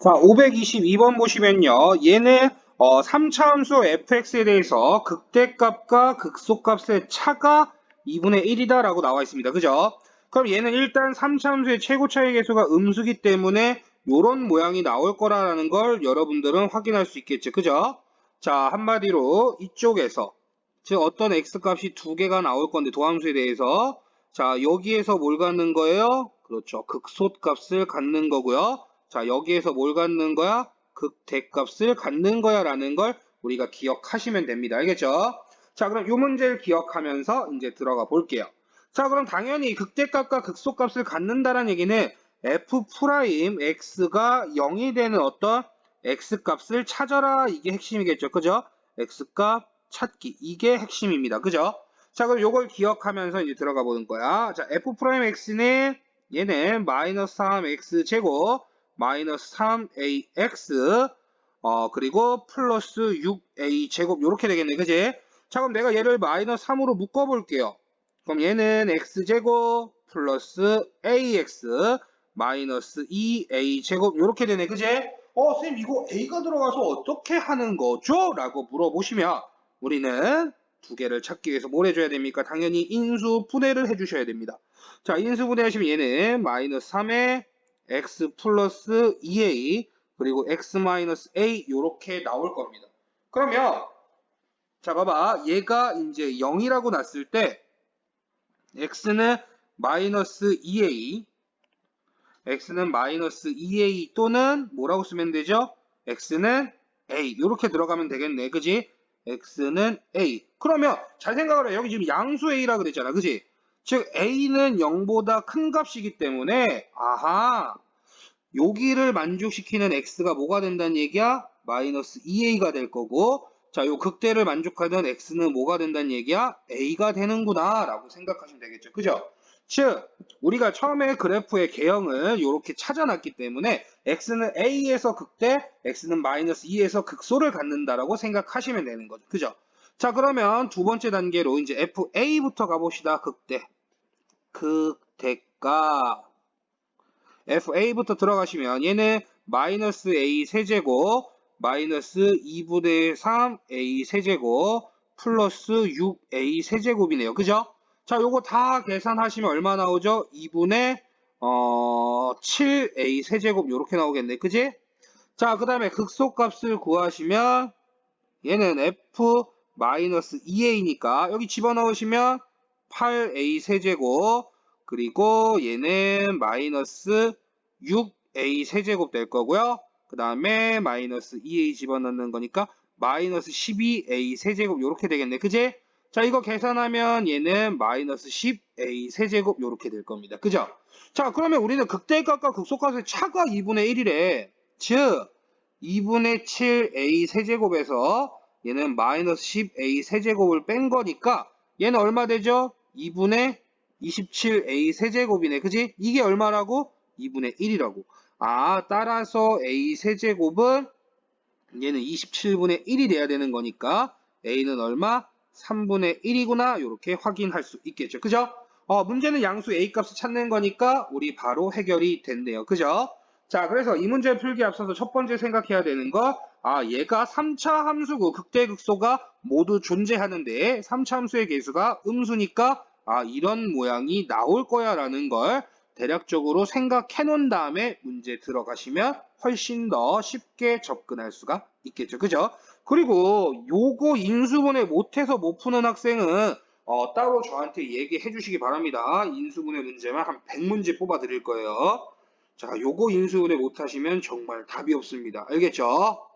자, 522번 보시면요. 얘는 어, 3차 함수 fx에 대해서 극대값과 극소값의 차가 2분의 1이다 라고 나와 있습니다. 그죠? 그럼 얘는 일단 3차 함수의 최고차의 개수가 음수기 때문에 이런 모양이 나올 거라는 걸 여러분들은 확인할 수 있겠죠. 그죠? 자, 한마디로 이쪽에서 즉 어떤 x값이 두 개가 나올 건데 도함수에 대해서 자, 여기에서 뭘 갖는 거예요? 그렇죠. 극소값을 갖는 거고요. 자, 여기에서 뭘 갖는 거야? 극대값을 갖는 거야 라는 걸 우리가 기억하시면 됩니다. 알겠죠? 자, 그럼 이 문제를 기억하면서 이제 들어가 볼게요. 자, 그럼 당연히 극대값과 극소값을 갖는다는 얘기는 f 프라임 x가 0이 되는 어떤 x값을 찾아라 이게 핵심이겠죠. 그죠? x값 찾기 이게 핵심입니다. 그죠? 자, 그럼 요걸 기억하면서 이제 들어가 보는 거야. 자, f 프라임 x는 얘는 마이너스 3x 제곱 마이너스 3ax 어 그리고 플러스 6a 제곱 이렇게 되겠네 그지 자 그럼 내가 얘를 마이너스 3으로 묶어 볼게요 그럼 얘는 x제곱 플러스 ax 마이너스 2a 제곱 이렇게 되네 그지 어 선생님 이거 a가 들어가서 어떻게 하는 거죠? 라고 물어보시면 우리는 두 개를 찾기 위해서 뭘 해줘야 됩니까? 당연히 인수 분해를 해주셔야 됩니다. 자, 인수 분해하시면 얘는 마이너스 3에 x 플러스 2a 그리고 x 마이너스 a 이렇게 나올 겁니다. 그러면 자 봐봐 얘가 이제 0이라고 났을 때 x는 마이너스 2a x는 마이너스 2a 또는 뭐라고 쓰면 되죠? x는 a 이렇게 들어가면 되겠네 그지? x는 a 그러면 잘 생각을 해 여기 지금 양수 a라 그랬잖아 그지? 즉 a는 0보다 큰 값이기 때문에 아하 여기를 만족시키는 x가 뭐가 된다는 얘기야? 마이너스 2a가 될 거고 자, 요 극대를 만족하던 x는 뭐가 된다는 얘기야? a가 되는구나 라고 생각하시면 되겠죠. 그죠? 즉 우리가 처음에 그래프의 개형을 이렇게 찾아놨기 때문에 x는 a에서 극대, x는 마이너스 2에서 극소를 갖는다라고 생각하시면 되는 거죠. 그죠? 자 그러면 두 번째 단계로 이제 fa부터 가봅시다. 극대. 극대가 fa부터 들어가시면 얘는 마이너스 a 세제곱 마이너스 2분의 3a 세제곱 플러스 6a 세제곱이네요. 그죠? 자, 요거 다 계산하시면 얼마 나오죠? 2분의 어, 7a 세제곱 요렇게 나오겠네. 그지? 자, 그 다음에 극소값을 구하시면 얘는 f 마이너스 2a니까 여기 집어넣으시면 8a 세제곱 그리고 얘는 마이너스 6a 세제곱 될 거고요. 그 다음에 마이너스 2a 집어넣는 거니까 마이너스 12a 세제곱 이렇게 되겠네. 그지? 자 이거 계산하면 얘는 마이너스 10a 세제곱 이렇게 될 겁니다. 그죠? 자 그러면 우리는 극대값과 극소값의 차가 2분의 1이래. 즉 2분의 7a 세제곱에서 얘는 마이너스 10a 세제곱을 뺀 거니까 얘는 얼마 되죠? 2분의 27a 세제곱이네. 그지? 이게 얼마라고? 2분의 1이라고. 아, 따라서 a 세제곱은 얘는 27분의 1이 돼야 되는 거니까 a는 얼마? 3분의 1이구나. 이렇게 확인할 수 있겠죠. 그죠? 어, 문제는 양수 a 값을 찾는 거니까 우리 바로 해결이 됐네요. 그죠? 자, 그래서 이 문제 풀기 앞서서 첫 번째 생각해야 되는 거, 아, 얘가 3차 함수고 극대극소가 모두 존재하는데 3차 함수의 개수가 음수니까 아, 이런 모양이 나올 거야 라는 걸 대략적으로 생각해 놓은 다음에 문제 들어가시면 훨씬 더 쉽게 접근할 수가 있겠죠. 그죠? 그리고 요거 인수분해 못해서 못 푸는 학생은 어, 따로 저한테 얘기해 주시기 바랍니다. 인수분해 문제만 한 100문제 뽑아 드릴 거예요. 자, 요거 인수분해 못하시면 정말 답이 없습니다. 알겠죠?